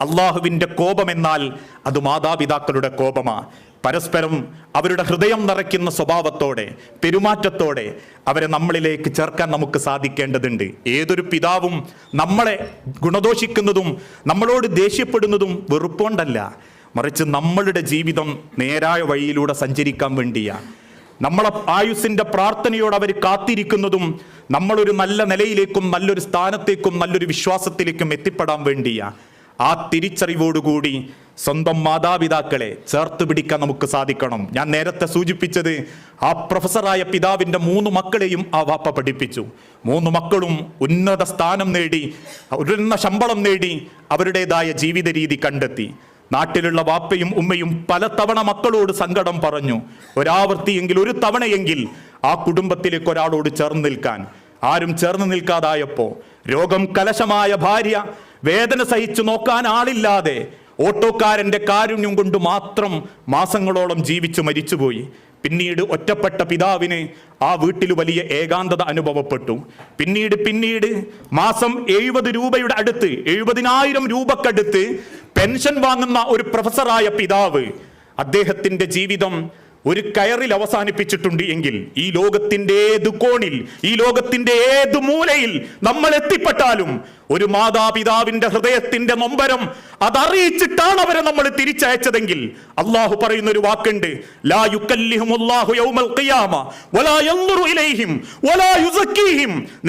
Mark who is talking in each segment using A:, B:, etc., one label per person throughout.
A: അള്ളാഹുവിന്റെ കോപമെന്നാൽ അത് മാതാപിതാക്കളുടെ കോപമാണ് പരസ്പരം അവരുടെ ഹൃദയം നിറയ്ക്കുന്ന സ്വഭാവത്തോടെ പെരുമാറ്റത്തോടെ അവരെ നമ്മളിലേക്ക് ചേർക്കാൻ നമുക്ക് സാധിക്കേണ്ടതുണ്ട്. ഏതൊരു പിതാവും നമ്മളെ ഗുണദോഷിക്കുന്നതും നമ്മളോട് ദേഷ്യപ്പെടുന്നതും വെറുപ്പോണ്ടല്ല മറിച്ച് നമ്മളുടെ ജീവിതം നേരായ വഴിയിലൂടെ സഞ്ചരിക്കാൻ വേണ്ടിയാണ് നമ്മളെ ആയുസിന്റെ പ്രാർത്ഥനയോട് അവർ കാത്തിരിക്കുന്നതും നമ്മളൊരു നല്ല നിലയിലേക്കും നല്ലൊരു സ്ഥാനത്തേക്കും നല്ലൊരു വിശ്വാസത്തിലേക്കും എത്തിപ്പെടാൻ വേണ്ടിയാ. ആ തിരിച്ചറിവോടുകൂടി സ്വന്തം മാതാപിതാക്കളെ ചേർത്ത് പിടിക്കാൻ നമുക്ക് സാധിക്കണം. ഞാൻ നേരത്തെ സൂചിപ്പിച്ചത് ആ പ്രൊഫസറായ പിതാവിന്റെ മൂന്ന് മക്കളെയും ആ വാപ്പ പഠിപ്പിച്ചു. മൂന്ന് മക്കളും ഉന്നത സ്ഥാനം നേടി ഉയർന്ന ശമ്പളം നേടി അവരുടേതായ ജീവിത രീതി കണ്ടെത്തി. നാട്ടിലുള്ള വാപ്പയും ഉമ്മയും പലതവണ മക്കളോട് സങ്കടം പറഞ്ഞു. ഒരാവർത്തിയെങ്കിൽ ഒരു തവണയെങ്കിൽ ആ കുടുംബത്തിലേക്ക് ഒരാളോട് ചേർന്ന് നിൽക്കാൻ. ആരും ചേർന്ന് നിൽക്കാതായപ്പോൾ രോഗം കലശമായ ഭാര്യ വേദന സഹിച്ചു നോക്കാൻ ആളില്ലാതെ ഓട്ടോക്കാരന്റെ കാരുണ്യം കൊണ്ട് മാത്രം മാസങ്ങളോളം ജീവിച്ചു മരിച്ചുപോയി. പിന്നീട് ഒറ്റപ്പെട്ട പിതാവിന് ആ വീട്ടിൽ വലിയ ഏകാന്തത അനുഭവപ്പെട്ടു. പിന്നീട് പിന്നീട് മാസം എഴുപത് രൂപയുടെ അടുത്ത് എഴുപതിനായിരം രൂപക്കടുത്ത് പെൻഷൻ വാങ്ങുന്ന ഒരു പ്രൊഫസറായ പിതാവ് അദ്ദേഹത്തിന്റെ ജീവിതം ഒരു കയറിൽ അവസാനിപ്പിച്ചിട്ടുണ്ട് എങ്കിൽ ഈ ലോകത്തിന്റെ ഏത് കോണിൽ ഈ ലോകത്തിന്റെ ഏത് മൂലയിൽ നമ്മൾ എത്തിപ്പെട്ടാലും ഒരു മാതാപിതാവിന്റെ ഹൃദയത്തിന്റെ നൊമ്പരം അതറിയിച്ചിട്ടാണ് അവരെ നമ്മൾ തിരിച്ചയച്ചതെങ്കിൽ അള്ളാഹു പറയുന്ന ഒരു വാക്കുണ്ട് ലാ യൗമൽ ഖിയാമ വലാ യൻദുറു ഇലൈഹിം വലാ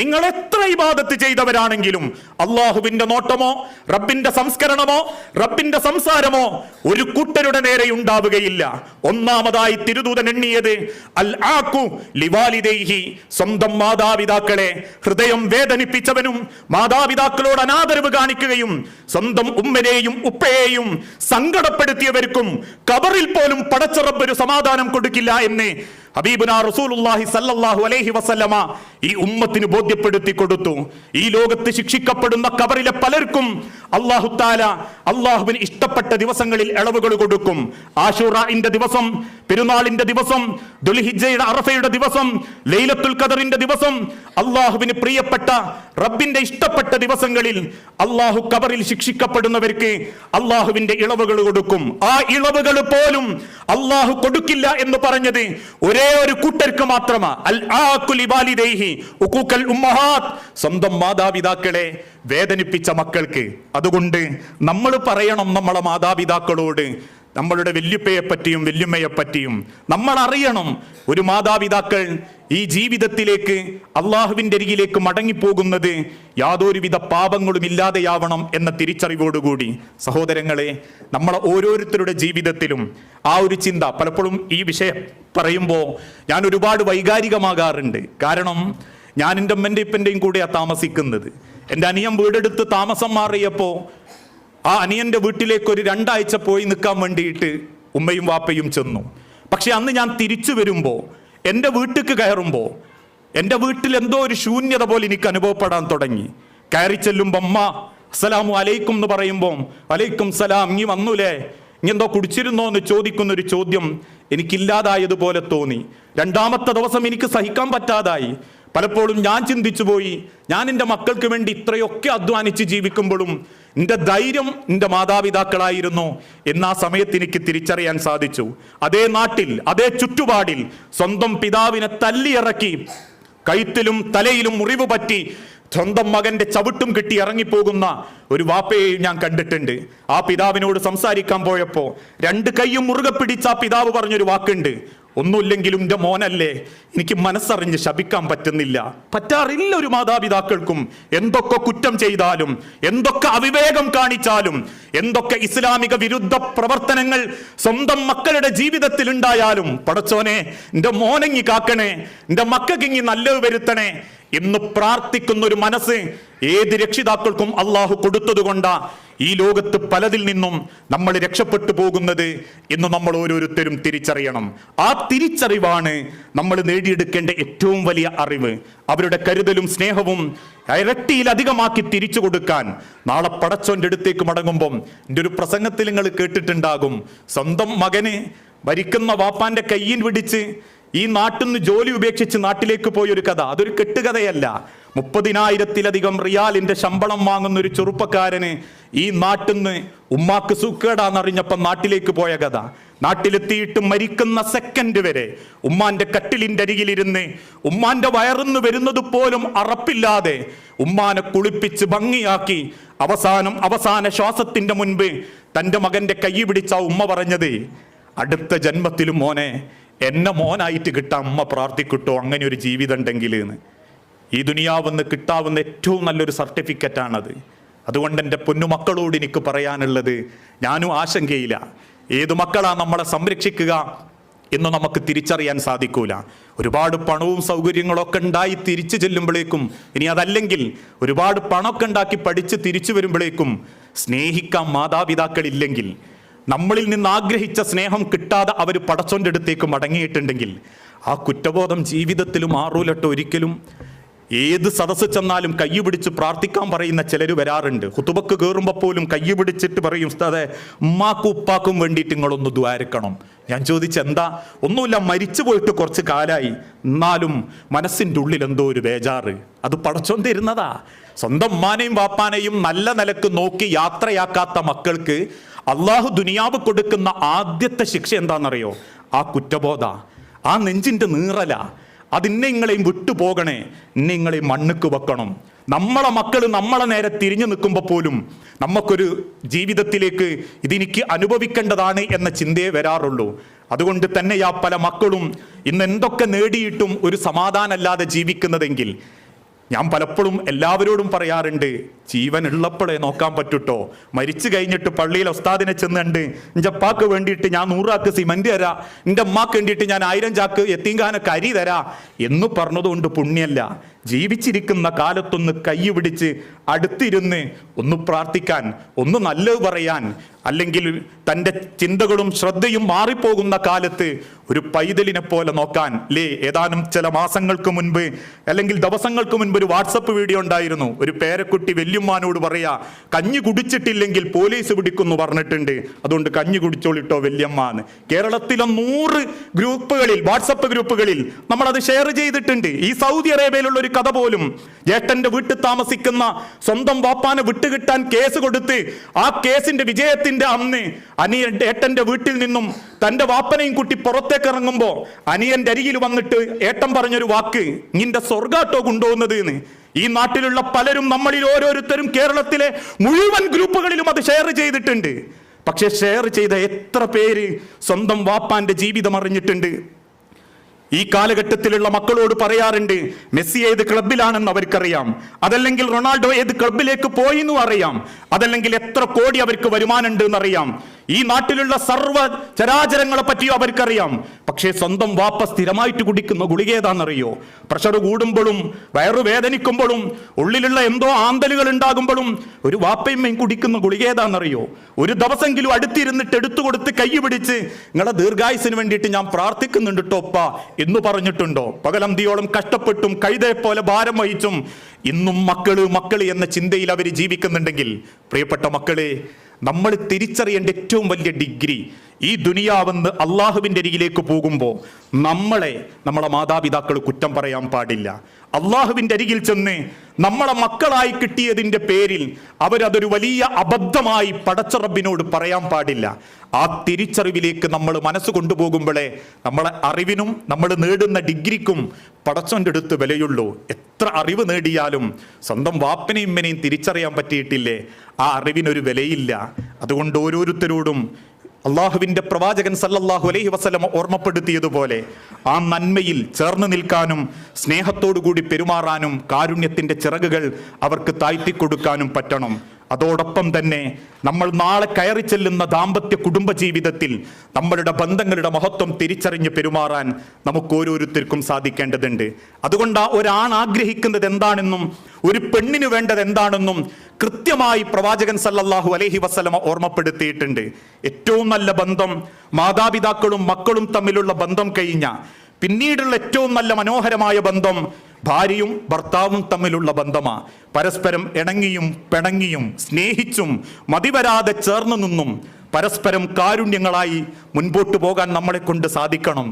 A: നിങ്ങൾ എത്ര ഇബാദത്ത് ചെയ്തവരാണെങ്കിലും അള്ളാഹുവിന്റെ നോട്ടമോ റബ്ബിന്റെ സംസ്കരണമോ റബ്ബിന്റെ സംസാരമോ ഒരു കൂട്ടരുടെ നേരെ ഉണ്ടാവുകയില്ല. ഒന്നാമതായി തിരുദൂതൻ എണ്ണിയത്. അൽ ആക്കു ലിവാലിദൈഹി സ്വന്തം മാതാപിതാക്കളെ ഹൃദയം വേദനിപ്പിച്ചവനും മാതാപിതാക്കളോട് അനാദരവ് കാണിക്കുകയും സ്വന്തം ഉമ്മനെയും ഉപ്പയെയും സങ്കടപ്പെടുത്തിയവർക്കും കബറിൽ പോലും പടച്ചറബ് ഒരു സമാധാനം കൊടുക്കില്ല എന്ന് ഹബീബുന റസൂലുള്ളാഹി സല്ലല്ലാഹു അലൈഹി വസല്ലമ ഈ ഉമ്മത്തിന് ബോധ്യപ്പെടുത്തി കൊടുത്തു. ഈ ലോകത്ത് ശിക്ഷിക്കപ്പെടുന്ന കബറിലെ പലർക്കും അല്ലാഹു താല അള്ളാഹുവിന് ഇഷ്ടപ്പെട്ട ദിവസങ്ങളിൽ ഇളവുകൾ കൊടുക്കും. ആഷുറിന്റെ ദിവസം പെരുന്നാളിന്റെ ദിവസം ദുൽഹിജ്ജയുടെ അറഫയുടെ ദിവസം ലൈലത്തുൽ ഖദറിന്റെ ദിവസം അള്ളാഹുവിന് പ്രിയപ്പെട്ട റബ്ബിന്റെ ഇഷ്ടപ്പെട്ട ദിവസങ്ങളിൽ അള്ളാഹു കബറിൽ ശിക്ഷിക്കപ്പെടുന്നവർക്ക് അള്ളാഹുവിന്റെ ഇളവുകൾ കൊടുക്കും. ആ ഇളവുകൾ പോലും അള്ളാഹു കൊടുക്കില്ല എന്ന് പറഞ്ഞത് ഒരേ ഒരു കൂട്ടർക്ക് മാത്രമാ. അൽ ആക്കുലി വാലിദൈഹി ഉഖൂഖൽ ഉമ്മഹാത്ത്. സ്വന്തം മാതാപിതാക്കളെ വേദനിപ്പിച്ച മക്കൾക്ക്. അതുകൊണ്ട് നമ്മൾ പറയണം നമ്മളെ മാതാപിതാക്കളോട് നമ്മളുടെ വല്യുപ്പയെ പറ്റിയും വല്യുമ്മയെ പറ്റിയും നമ്മൾ അറിയണം. ഒരു മാതാപിതാക്കൾ ഈ ജീവിതത്തിലേക്ക് അള്ളാഹുവിന്റെ അരികിലേക്ക് മടങ്ങിപ്പോകുന്നത് യാതൊരുവിധ പാപങ്ങളും ഇല്ലാതെയാവണം എന്ന തിരിച്ചറിവോടുകൂടി. സഹോദരങ്ങളെ നമ്മളെ ഓരോരുത്തരുടെ ജീവിതത്തിലും ആ ഒരു ചിന്ത പലപ്പോഴും ഈ വിഷയം പറയുമ്പോൾ ഞാൻ ഒരുപാട് വൈകാരികമാകാറുണ്ട്. കാരണം ഞാൻ എന്റെ അമ്മന്റെ ഇപ്പന്റെയും കൂടെയാണ് താമസിക്കുന്നത്. എന്റെ അനിയം വീടെടുത്ത് താമസം മാറിയപ്പോൾ ആ അനിയന്റെ വീട്ടിലേക്ക് ഒരു രണ്ടാഴ്ച പോയി നിൽക്കാൻ വേണ്ടിയിട്ട് ഉമ്മയും വാപ്പയും ചെന്നു. പക്ഷെ അന്ന് ഞാൻ തിരിച്ചു വരുമ്പോൾ എന്റെ വീട്ടിലേക്ക് കയറുമ്പോൾ എന്റെ വീട്ടിൽ എന്തോ ഒരു ശൂന്യത പോലെ എനിക്ക് അനുഭവപ്പെടാൻ തുടങ്ങി. കയറി ചെല്ലുമ്പോൾ അമ്മ അസ്സലാമു അലൈക്കും എന്ന് പറയുമ്പോൾ അലൈക്കും സലാം നീ വന്നൂലേ? നീ എന്തോ കുടിച്ചിരുന്നോ? എന്ന് ചോദിക്കുന്ന ഒരു ചോദ്യം എനിക്കില്ലാതായതുപോലെ തോന്നി. രണ്ടാമത്തെ ദിവസം എനിക്ക് സഹിക്കാൻ പറ്റാതായി. പലപ്പോഴും ഞാൻ ചിന്തിച്ചു പോയി ഞാൻ എന്റെ മക്കൾക്ക് വേണ്ടി ഇത്രയൊക്കെ അധ്വാനിച്ച് ജീവിക്കുമ്പോഴും എന്റെ ധൈര്യം എന്റെ മാതാപിതാക്കളായിരുന്നു എന്ന ആ സമയത്ത് എനിക്ക് തിരിച്ചറിയാൻ സാധിച്ചു. അതേ നാട്ടിൽ അതേ ചുറ്റുപാടിൽ സ്വന്തം പിതാവിനെ തല്ലിയിറക്കി കഴുത്തിലും തലയിലും മുറിവ് പറ്റി സ്വന്തം മകന്റെ ചവിട്ടും കിട്ടി ഇറങ്ങിപ്പോകുന്ന ഒരു വാപ്പയെയും ഞാൻ കണ്ടിട്ടുണ്ട്. ആ പിതാവിനോട് സംസാരിക്കാൻ പോയപ്പോ രണ്ട് കൈയും മുറുകെ പിടിച്ച ആ പിതാവ് പറഞ്ഞൊരു വാക്കുണ്ട്. ഒന്നുമില്ലെങ്കിലും എന്റെ മോനല്ലേ എനിക്ക് മനസ്സറിഞ്ഞ് ശപിക്കാൻ പറ്റുന്നില്ല. പറ്റാറില്ല ഒരു മാതാപിതാക്കൾക്കും എന്തൊക്കെ കുറ്റം ചെയ്താലും എന്തൊക്കെ അവിവേകം കാണിച്ചാലും എന്തൊക്കെ ഇസ്ലാമിക വിരുദ്ധ പ്രവർത്തനങ്ങൾ സ്വന്തം മക്കളുടെ ജീവിതത്തിൽ ഉണ്ടായാലും പടച്ചോനെ എന്റെ മോനെങ്ങി കാക്കണേ എന്റെ മക്കൾക്കിങ്ങി നല്ലത് വരുത്തണേ എന്ന് പ്രാർത്ഥിക്കുന്ന ഒരു മനസ്സ് ഏത് രക്ഷിതാക്കൾക്കും അള്ളാഹു കൊടുത്തതുകൊണ്ടാ ഈ ലോകത്ത് പലതിൽ നിന്നും നമ്മൾ രക്ഷപ്പെട്ടു പോകുന്നത് എന്ന് നമ്മൾ ഓരോരുത്തരും തിരിച്ചറിയണം. ആ തിരിച്ചറിവാണ് നമ്മൾ നേടിയെടുക്കേണ്ട ഏറ്റവും വലിയ അറിവ്. അവരുടെ കരുതലും സ്നേഹവും ഇരട്ടിയിലധികമാക്കി തിരിച്ചു കൊടുക്കാൻ നാളെ പടച്ചോന്റെ അടുത്തേക്ക് മടങ്ങുമ്പം എന്റെ ഒരു പ്രസംഗത്തിൽ നിങ്ങൾ കേട്ടിട്ടുണ്ടാകും. സ്വന്തം മകന് ഭരിക്കുന്ന വാപ്പാന്റെ കയ്യിൽ പിടിച്ച് ഈ നാട്ടിൽ നിന്ന് ജോലി ഉപേക്ഷിച്ച് നാട്ടിലേക്ക് പോയ ഒരു കഥ. അതൊരു കെട്ടുകഥയല്ല. മുപ്പതിനായിരത്തിലധികം റിയാലിന്റെ ശമ്പളം വാങ്ങുന്ന ഒരു ചെറുപ്പക്കാരന് ഈ നാട്ടിൽ നിന്ന് ഉമ്മാക്ക് സുക്കേടാന്നറിഞ്ഞപ്പം നാട്ടിലേക്ക് പോയ കഥ. നാട്ടിലെത്തിയിട്ട് മരിക്കുന്ന സെക്കൻഡ് വരെ ഉമ്മാന്റെ കട്ടിലിന്റെ അരികിലിരുന്ന് ഉമ്മാന്റെ വയറുന്ന് വരുന്നത് പോലും അറപ്പില്ലാതെ ഉമ്മാനെ കുളിപ്പിച്ച് ഭംഗിയാക്കി അവസാനം അവസാന ശ്വാസത്തിന്റെ മുൻപ് തന്റെ മകന്റെ കൈ പിടിച്ച ഉമ്മ പറഞ്ഞത് അടുത്ത ജന്മത്തിലും മോനെ എന്നെ മോനായിട്ട് കിട്ടാൻ അമ്മ പ്രാർത്ഥിക്കിട്ടോ അങ്ങനെ ഒരു ജീവിതം ഉണ്ടെങ്കിൽ എന്ന് ഈ ദുനിയാവെന്ന് കിട്ടാവുന്ന ഏറ്റവും നല്ലൊരു സർട്ടിഫിക്കറ്റാണത്. അതുകൊണ്ട് എന്റെ പൊന്നുമക്കളോട് എനിക്ക് പറയാനുള്ളത് ഞാനും ആശങ്കയില്ല. ഏത് മക്കളാ നമ്മളെ സംരക്ഷിക്കുക എന്ന് നമുക്ക് തിരിച്ചറിയാൻ സാധിക്കൂല. ഒരുപാട് പണവും സൗകര്യങ്ങളൊക്കെ ഉണ്ടായി തിരിച്ചു ചെല്ലുമ്പോഴേക്കും ഇനി അതല്ലെങ്കിൽ ഒരുപാട് പണമൊക്കെ ഉണ്ടാക്കി പഠിച്ച് തിരിച്ചു വരുമ്പോഴേക്കും സ്നേഹിക്കാൻ മാതാപിതാക്കളില്ലെങ്കിൽ നമ്മളിൽ നിന്ന് ആഗ്രഹിച്ച സ്നേഹം കിട്ടാതെ അവർ പടച്ചോന്റെ അടുത്തേക്ക് മടങ്ങിയിട്ടുണ്ടെങ്കിൽ ആ കുറ്റബോധം ജീവിതത്തിലും മാറൂലട്ടോ ഒരിക്കലും. ഏത് സദസ്സ് ചെന്നാലും കൈ പിടിച്ച് പ്രാർത്ഥിക്കാൻ പറയുന്ന ചിലർ വരാറുണ്ട്. കുത്തുബക്ക് കയറുമ്പോൾ പോലും കൈ പിടിച്ചിട്ട് പറയും ഉസ്താദെ ഉമ്മാക്കും ഉപ്പാക്കും വേണ്ടിയിട്ട് നിങ്ങളൊന്ന് ദ്വാരക്കണം ഞാൻ ചോദിച്ചെന്താ ഒന്നുമില്ല മരിച്ചു പോയിട്ട് കുറച്ച് കാലായി. എന്നാലും മനസ്സിന്റെ ഉള്ളിൽ എന്തോ ഒരു ബേജാറ്. അത് പടച്ചോൻ സ്വന്തം ഉമ്മാനെയും വാപ്പാനെയും നല്ല നിലയ്ക്ക് നോക്കി യാത്രയാക്കാത്ത മക്കൾക്ക് അള്ളാഹു ദുനിയാവ് കൊടുക്കുന്ന ആദ്യത്തെ ശിക്ഷ എന്താണെന്നറിയോ? ആ കുറ്റബോധ. ആ നെഞ്ചിന്റെ നീറല. അതിന്നെ നിങ്ങളെയും വിട്ടുപോകണേ ഇന്നെ മണ്ണുക്ക് വെക്കണം. നമ്മളെ മക്കൾ നമ്മളെ നേരെ തിരിഞ്ഞു നിൽക്കുമ്പോൾ പോലും നമുക്കൊരു ജീവിതത്തിലേക്ക് ഇതെനിക്ക് അനുഭവിക്കേണ്ടതാണ് എന്ന ചിന്തയെ വരാറുള്ളൂ. അതുകൊണ്ട് തന്നെയാ പല മക്കളും ഇന്ന് എന്തൊക്കെ നേടിയിട്ടും ഒരു സമാധാനമല്ലാതെ ജീവിക്കുന്നതെങ്കിൽ ഞാൻ പലപ്പോഴും എല്ലാവരോടും പറയാറുണ്ട് ജീവൻ ഉള്ളപ്പോഴേ നോക്കാൻ പറ്റൂട്ടോ. മരിച്ചു കഴിഞ്ഞിട്ട് പള്ളിയിൽ ഉസ്താദിനെ ചെന്നുണ്ട് എന്റെ അപ്പാക്ക് വേണ്ടിയിട്ട് ഞാൻ നൂറാക്ക് സിമന്റ് തരാ എന്റെ അമ്മയ്ക്ക് വേണ്ടിയിട്ട് ഞാൻ ആയിരം ചാക്ക് എത്തിങ്കാനൊക്കെ കരി തരാ എന്ന് പറഞ്ഞതുകൊണ്ട് പുണ്യല്ല. ജീവിച്ചിരിക്കുന്ന കാലത്തൊന്ന് കൈ പിടിച്ച് അടുത്തിരുന്ന് ഒന്ന് പ്രാർത്ഥിക്കാൻ ഒന്ന് നല്ലത് പറയാൻ അല്ലെങ്കിൽ തന്റെ ചിന്തകളും ശ്രദ്ധയും മാറിപ്പോകുന്ന കാലത്ത് ഒരു പൈതലിനെ പോലെ നോക്കാൻ ലേ ഏതാനും ചില മാസങ്ങൾക്ക് മുൻപ് അല്ലെങ്കിൽ ദിവസങ്ങൾക്ക് മുൻപ് ഒരു വാട്സപ്പ് വീഡിയോ ഉണ്ടായിരുന്നു. ഒരു പേരക്കുട്ടി വല്യമ്മാനോട് പറയാ കഞ്ഞി കുടിച്ചിട്ടില്ലെങ്കിൽ പോലീസ് പിടിക്കുന്നു പറഞ്ഞിട്ടുണ്ട്. അതുകൊണ്ട് കഞ്ഞി കുടിച്ചോളിട്ടോ വല്യമ്മ എന്ന് കേരളത്തിലെ നൂറ് ഗ്രൂപ്പുകളിൽ വാട്സപ്പ് ഗ്രൂപ്പുകളിൽ നമ്മൾ അത് ഷെയർ ചെയ്തിട്ടുണ്ട്. ഈ സൗദി അറേബ്യയിലുള്ള ഒരു കഥ പോലും ജേട്ടന്റെ വീട്ടിൽ താമസിക്കുന്ന സ്വന്തം വാപ്പാനെ വിട്ടുകിട്ടാൻ കേസ് കൊടുത്ത് ആ കേസിന്റെ വിജയത്തിന്റെ അന്ന് അനിയൻ ഏട്ടന്റെ വീട്ടിൽ നിന്നും തന്റെ വാപ്പനെയും കുട്ടി പുറത്തേക്ക് ഇറങ്ങുമ്പോ അനിയന്റെ അരികിൽ വന്നിട്ട് ഏട്ടൻ പറഞ്ഞൊരു വാക്ക് നിന്റെ സ്വർഗാട്ടോ കൊണ്ടുപോകുന്നത് എന്ന്. ഈ നാട്ടിലുള്ള പലരും നമ്മളിൽ ഓരോരുത്തരും കേരളത്തിലെ മുഴുവൻ ഗ്രൂപ്പുകളിലും അത് ഷെയർ ചെയ്തിട്ടുണ്ട്. പക്ഷെ ഷെയർ ചെയ്ത എത്ര പേര് സ്വന്തം വാപ്പാന്റെ ജീവിതം അറിഞ്ഞിട്ടുണ്ട്. ഈ കാലഘട്ടത്തിലുള്ള മക്കളോട് പറയാറുണ്ട് മെസ്സി ഏത് ക്ലബിലാണെന്ന് അവർക്കറിയാം. അതല്ലെങ്കിൽ റൊണാൾഡോ ഏത് ക്ലബിലേക്ക് പോയി എന്നും അറിയാം. അതല്ലെങ്കിൽ എത്ര കോടി അവർക്ക് വരുമാനമുണ്ട് എന്നറിയാം ഈ നാട്ടിലുള്ള സർവ ചരാചരങ്ങളെ പറ്റിയോ അവർക്കറിയാം. പക്ഷേ സ്വന്തം വാപ്പ സ്ഥിരമായിട്ട് കുടിക്കുന്ന ഗുളിക ഏതാണെന്നറിയോ? പ്രഷർ കൂടുമ്പോഴും വയറു വേദനിക്കുമ്പോഴും ഉള്ളിലുള്ള എന്തോ ആന്തലുകൾ ഉണ്ടാകുമ്പോഴും ഒരു വാപ്പയമ്മയും കുടിക്കുന്ന ഗുളിക ഏതാണെന്നറിയോ? ഒരു ദിവസമെങ്കിലും അടുത്തിരുന്നിട്ട് എടുത്തു കൊടുത്ത് കൈ പിടിച്ച് നിങ്ങളെ ദീർഘായുസിന് വേണ്ടിയിട്ട് ഞാൻ പ്രാർത്ഥിക്കുന്നുണ്ട് ടോപ്പ എന്ന് പറഞ്ഞിട്ടുണ്ടോ? പകലന്തിയോളം കഷ്ടപ്പെട്ടും കഴുതയെ പോലെ ഭാരം വഹിച്ചും ഇന്നും മക്കൾ മക്കൾ എന്ന ചിന്തയിൽ അവർ ജീവിക്കുന്നുണ്ടെങ്കിൽ പ്രിയപ്പെട്ട മക്കളെ നമ്മൾ തിരിച്ചറിയേണ്ട ഏറ്റവും വലിയ ഡിഗ്രി ഈ ദുനിയാവെന്ന് അള്ളാഹുവിന്റെ അരികിലേക്ക് പോകുമ്പോൾ നമ്മളെ നമ്മളെ മാതാപിതാക്കൾ കുറ്റം പറയാൻ പാടില്ല. അള്ളാഹുവിന്റെ അരികിൽ ചെന്ന് നമ്മളെ മക്കളായി കിട്ടിയതിന്റെ പേരിൽ അവരതൊരു വലിയ അബദ്ധമായി പടച്ചറബിനോട് പറയാൻ പാടില്ല. ആ തിരിച്ചറിവിലേക്ക് നമ്മൾ മനസ്സ് കൊണ്ടുപോകുമ്പോഴേ നമ്മളെ അറിവിനും നമ്മൾ നേടുന്ന ഡിഗ്രിക്കും പടച്ചോന്റെ അടുത്ത് വിലയുള്ളൂ. എത്ര അറിവ് നേടിയാലും സ്വന്തം വാപ്പനെയും ഇമ്മനെയും തിരിച്ചറിയാൻ പറ്റിയിട്ടില്ലേ? ആ അറിവിനൊരു വിലയില്ല. അതുകൊണ്ട് ഓരോരുത്തരോടും അള്ളാഹുവിന്റെ പ്രവാചകൻ സല്ലല്ലാഹു അലൈഹി വസല്ലം ഓർമ്മപ്പെടുത്തിയതുപോലെ ആ നന്മയിൽ ചേർന്ന് നിൽക്കാനും സ്നേഹത്തോടുകൂടി പെരുമാറാനും കാരുണ്യത്തിന്റെ ചിറകുകൾ അവർക്ക് താഴ്ത്തിക്കൊടുക്കാനും പറ്റണം. അതോടൊപ്പം തന്നെ നമ്മൾ നാളെ കയറി ചെല്ലുന്ന ദാമ്പത്യ കുടുംബ ജീവിതത്തിൽ നമ്മളുടെ ബന്ധങ്ങളുടെ മഹത്വം തിരിച്ചറിഞ്ഞ് പെരുമാറാൻ നമുക്ക് ഓരോരുത്തർക്കും സാധിക്കേണ്ടതുണ്ട്. അതുകൊണ്ട് ആ ഒരാൺ ആഗ്രഹിക്കുന്നത് എന്താണെന്നും ഒരു പെണ്ണിന് വേണ്ടത് എന്താണെന്നും കൃത്യമായി പ്രവാചകൻ സല്ലല്ലാഹു അലഹി വസ്ലമ ഓർമ്മപ്പെടുത്തിയിട്ടുണ്ട്. ഏറ്റവും നല്ല ബന്ധം മാതാപിതാക്കളും മക്കളും തമ്മിലുള്ള ബന്ധം കഴിഞ്ഞ പിന്നീടുള്ള ഏറ്റവും നല്ല മനോഹരമായ ബന്ധം ഭാര്യയും ഭർത്താവും തമ്മിലുള്ള ബന്ധമാ. പരസ്പരം ഇണങ്ങിയും പിണങ്ങിയും സ്നേഹിച്ചും മതിവരാതെ ചേർന്നു നിന്നും പരസ്പരം കാരുണ്യങ്ങളായി മുൻപോട്ടു പോകാൻ നമ്മളെ കൊണ്ട് സാധിക്കണം.